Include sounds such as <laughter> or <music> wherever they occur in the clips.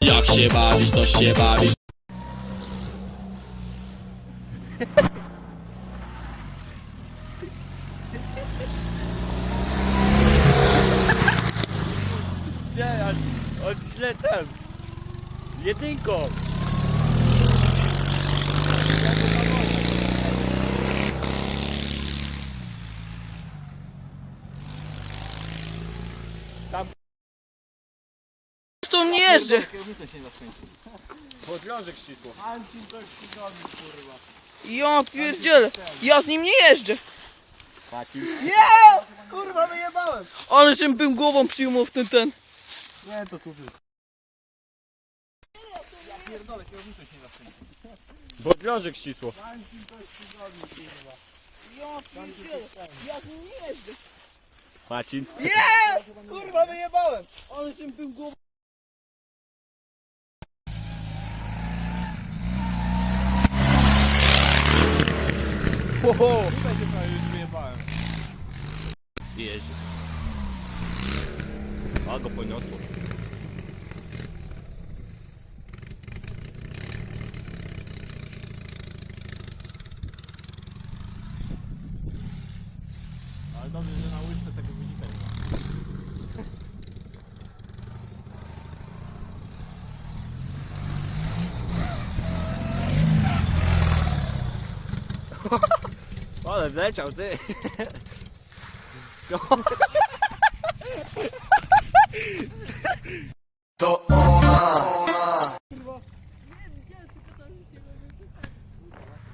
Jak się bawisz, to się bawisz. Gdzie? On, on źle ten. Jedynką. To nie jeżdżę. Podlążek ścisło. Ja pierdzielę. Ja z nim nie jeżdżę. Pacił. Kurwa, wyjebałem! Ale czym bym głową przyjmował w ten ten. Nie, to tu Podlążek ścisło. Ja pierdzielę. Ja z nim nie jeżdżę. Pacin. Jest! Kurwa, wyjebałem! Ale czym bym głową... Oho! Tutaj się prawie już wyjebałem. Jeździ. A go poniosło. Ale dobrze, że na łyżce tego wynika nie ma. <laughs> Ale wleciał ty. <laughs>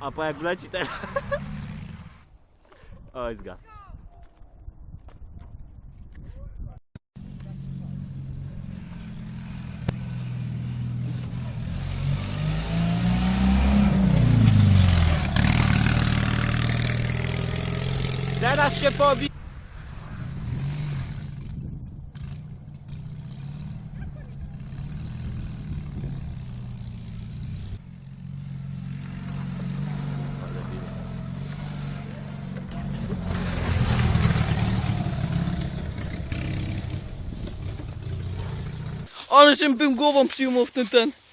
A po jak wleci teraz. <laughs> Oj, zgasł. Teraz się pobi... Ale czym bym głową przyjmował w ten ten.